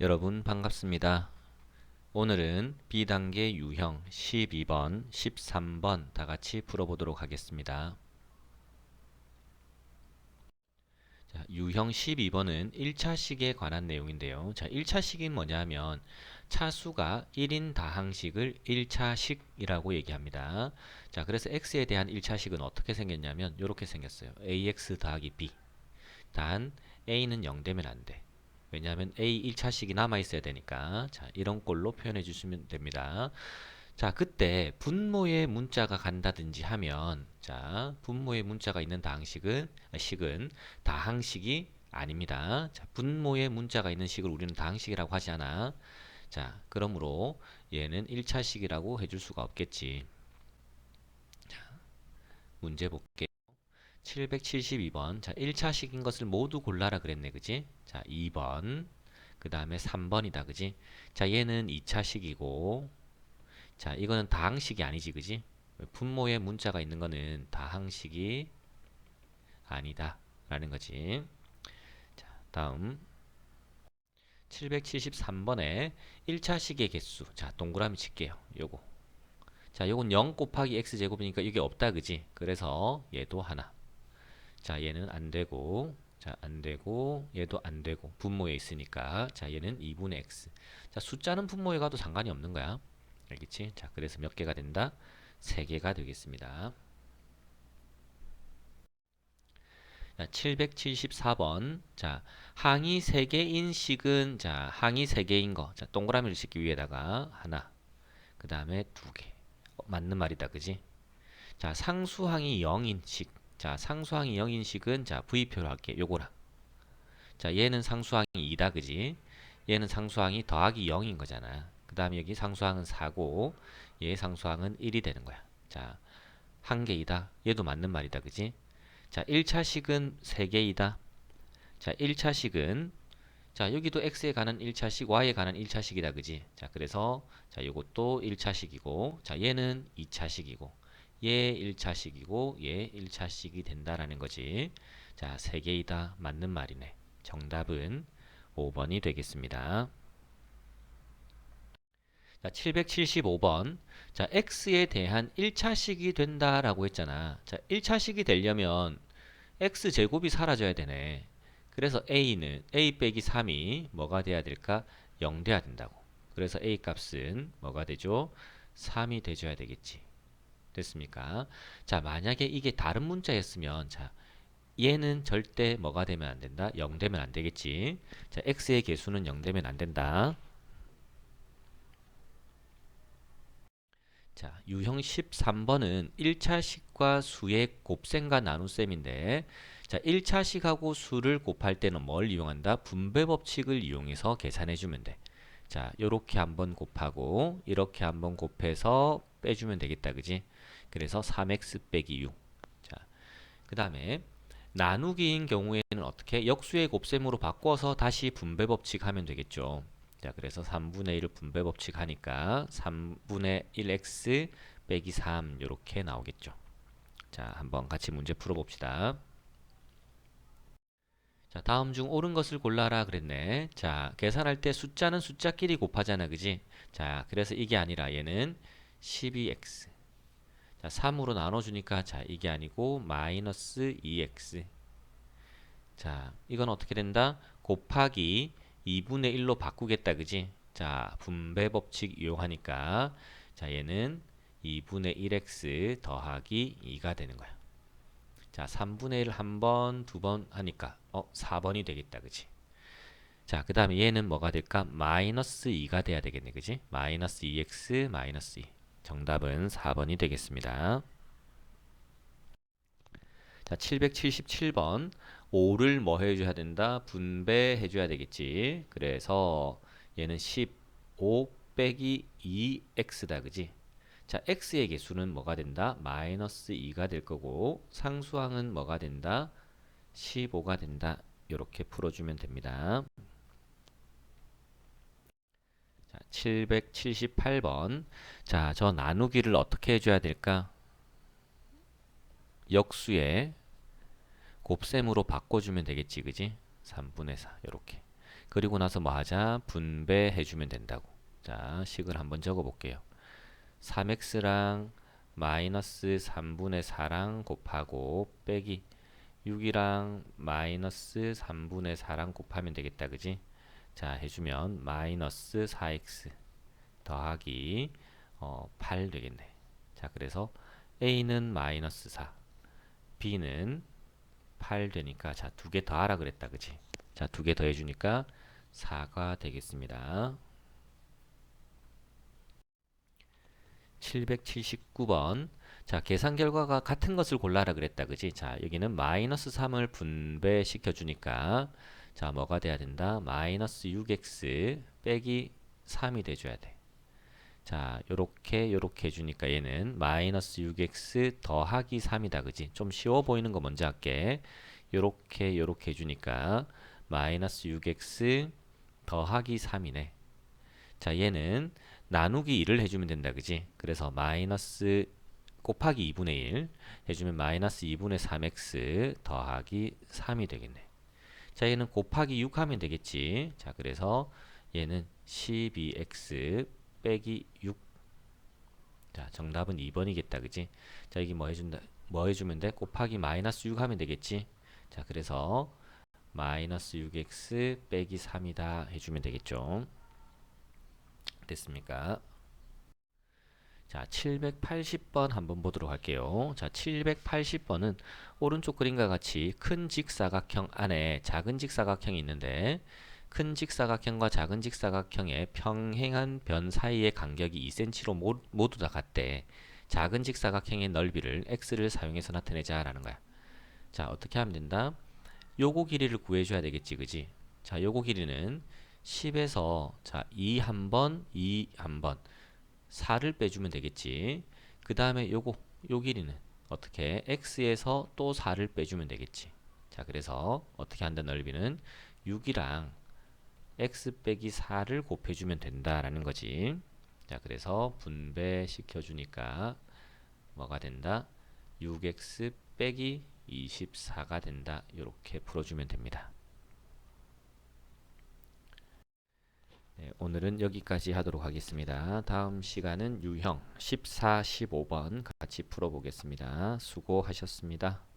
여러분 반갑습니다. 오늘은 B단계 유형 12번, 13번 다 같이 풀어보도록 하겠습니다. 자, 유형 12번은 1차식에 관한 내용인데요. 자, 1차식이 뭐냐 하면 차수가 1인 다항식을 1차식이라고 얘기합니다. 자, 그래서 x에 대한 1차식은 어떻게 생겼냐면 이렇게 생겼어요. ax 더하기 b. 단 a는 0 되면 안 돼. 왜냐하면 A 1차식이 남아 있어야 되니까 자 이런 꼴로 표현해 주시면 됩니다. 자 그때 분모의 문자가 간다든지 하면 자 분모의 문자가 있는 다항식은 아, 식은 다항식이 아닙니다. 자 분모의 문자가 있는 식을 우리는 다항식이라고 하지 않아. 자 그러므로 얘는 1차식이라고 해줄 수가 없겠지. 자 문제 볼게요. 772번. 자, 1차식인 것을 모두 골라라 그랬네. 그지? 자, 2번. 그 다음에 3번이다. 그지? 자, 얘는 2차식이고. 자, 이거는 다항식이 아니지. 그지? 분모에 문자가 있는 거는 다항식이 아니다. 라는 거지. 자, 다음. 773번에 1차식의 개수. 자, 동그라미 칠게요. 요거. 자, 요건 0 곱하기 x제곱이니까 이게 없다. 그지? 그래서 얘도 하나. 자, 얘는 안 되고, 자, 안 되고, 얘도 안 되고, 분모에 있으니까, 자, 얘는 2분의 x. 자, 숫자는 분모에 가도 상관이 없는 거야. 알겠지? 자, 그래서 몇 개가 된다? 3개가 되겠습니다. 자, 774번. 자, 항이 3개인 식은, 자, 항이 3개인 거. 자, 동그라미를 싣기 위해다가 하나, 그 다음에 2개. 어, 맞는 말이다. 그지? 자, 상수항이 0인 식. 자, 상수항이 0인식은 자, V표로 할게. 요거랑. 자, 얘는 상수항이 2다. 그지? 얘는 상수항이 더하기 0인 거잖아. 그 다음에 여기 상수항은 4고 얘 상수항은 1이 되는 거야. 자, 한 개이다. 얘도 맞는 말이다. 그지? 자, 1차식은 3개이다. 자, 1차식은 자, 여기도 x에 관한 1차식, y에 관한 1차식이다. 그지? 자, 그래서 자, 요것도 1차식이고 자, 얘는 2차식이고 얘 1차식이고 얘 1차식이 된다라는 거지. 자, 세 개이다. 맞는 말이네. 정답은 5번이 되겠습니다. 자, 775번. 자, x에 대한 1차식이 된다라고 했잖아. 자, 1차식이 되려면 x 제곱이 사라져야 되네. 그래서 a는 a 빼기 3이 뭐가 돼야 될까? 0 돼야 된다고. 그래서 a 값은 뭐가 되죠? 3이 돼줘야 되겠지. 됐습니까? 자, 만약에 이게 다른 문자였으면 자, 얘는 절대 뭐가 되면 안 된다? 0 되면 안 되겠지. 자, x의 개수는 0 되면 안 된다. 자, 유형 13번은 1차식과 수의 곱셈과 나눗셈인데 자, 1차식하고 수를 곱할 때는 뭘 이용한다? 분배 법칙을 이용해서 계산해 주면 돼. 자, 요렇게 한번 곱하고 이렇게 한번 곱해서 빼주면 되겠다. 그지? 그래서 3x 빼기 6. 자, 그 다음에 나누기인 경우에는 어떻게? 역수의 곱셈으로 바꿔서 다시 분배 법칙 하면 되겠죠. 자, 그래서 3분의 1을 분배 법칙 하니까 3분의 1x 빼기 3 이렇게 나오겠죠. 자, 한번 같이 문제 풀어봅시다. 자, 다음 중 옳은 것을 골라라 그랬네. 자, 계산할 때 숫자는 숫자끼리 곱하잖아. 그지? 자, 그래서 이게 아니라 얘는 12x. 자, 3으로 나눠주니까 자, 이게 아니고 마이너스 2x. 자, 이건 어떻게 된다? 곱하기 2분의 1로 바꾸겠다. 그지? 자, 분배 법칙 이용하니까 자, 얘는 2분의 1x 더하기 2가 되는 거야. 자, 3분의 1 한 번, 두 번 하니까 어, 4번이 되겠다. 그지? 자, 그 다음에 얘는 뭐가 될까? 마이너스 2가 돼야 되겠네. 그지? 마이너스 2x 마이너스 2. 정답은 4번이 되겠습니다. 자, 777번. 5를 뭐 해줘야 된다? 분배해줘야 되겠지. 그래서 얘는 15 빼기 2x다. 그지? 자, x의 개수는 뭐가 된다? 마이너스 2가 될 거고 상수항은 뭐가 된다? 15가 된다. 이렇게 풀어주면 됩니다. 자, 778번. 자, 저 나누기를 어떻게 해줘야 될까? 역수의 곱셈으로 바꿔주면 되겠지, 그지? 3분의 4, 이렇게. 그리고 나서 뭐 하자? 분배해 주면 된다고. 자, 식을 한번 적어 볼게요. 3x랑 마이너스 3분의 4랑 곱하고 빼기 6이랑 마이너스 3분의 4랑 곱하면 되겠다. 그지? 자, 해주면 마이너스 4x 더하기 어, 8 되겠네. 자, 그래서 a는 마이너스 4, b는 8 되니까 자, 두 개 더하라 그랬다. 그지? 자, 두 개 더해 주니까 4가 되겠습니다. 779번. 자, 계산 결과가 같은 것을 골라라 그랬다. 그지? 자, 여기는 마이너스 3을 분배시켜 주니까 자, 뭐가 돼야 된다? 마이너스 6x 빼기 3이 돼줘야 돼. 자, 요렇게 요렇게 해주니까 얘는 마이너스 6x 더하기 3이다. 그지? 좀 쉬워 보이는 거 먼저 할게. 요렇게 요렇게 해주니까 마이너스 6x 더하기 3이네. 자, 얘는 나누기 1을 해주면 된다. 그지? 그래서 마이너스 곱하기 2분의 1 해주면 마이너스 2분의 3x 더하기 3이 되겠네. 자, 얘는 곱하기 6 하면 되겠지. 자, 그래서 얘는 12x 빼기 6. 자, 정답은 2번이겠다. 그지? 자, 여기 뭐 해준다? 뭐 해주면 돼? 곱하기 마이너스 6 하면 되겠지? 자, 그래서 마이너스 6x 빼기 3이다 해주면 되겠죠. 됐습니까? 자, 780번 한번 보도록 할게요. 자, 780번은 오른쪽 그림과 같이 큰 직사각형 안에 작은 직사각형이 있는데 큰 직사각형과 작은 직사각형의 평행한 변 사이의 간격이 2cm로 모두 다 같대. 작은 직사각형의 넓이를 x를 사용해서 나타내자라는 거야. 자, 어떻게 하면 된다? 요거 길이를 구해줘야 되겠지, 그지? 자, 요거 길이는 10에서 자, 2 한 번, 2 한 번, 4를 빼주면 되겠지. 그 다음에 요거, 요 길이는 어떻게? x에서 또 4를 빼주면 되겠지. 자, 그래서 어떻게 한다 넓이는 6이랑 x 빼기 4를 곱해주면 된다라는 거지. 자, 그래서 분배시켜 주니까 뭐가 된다? 6x 빼기 24가 된다. 이렇게 풀어주면 됩니다. 네, 오늘은 여기까지 하도록 하겠습니다. 다음 시간은 유형 14, 15번 같이 풀어보겠습니다. 수고하셨습니다.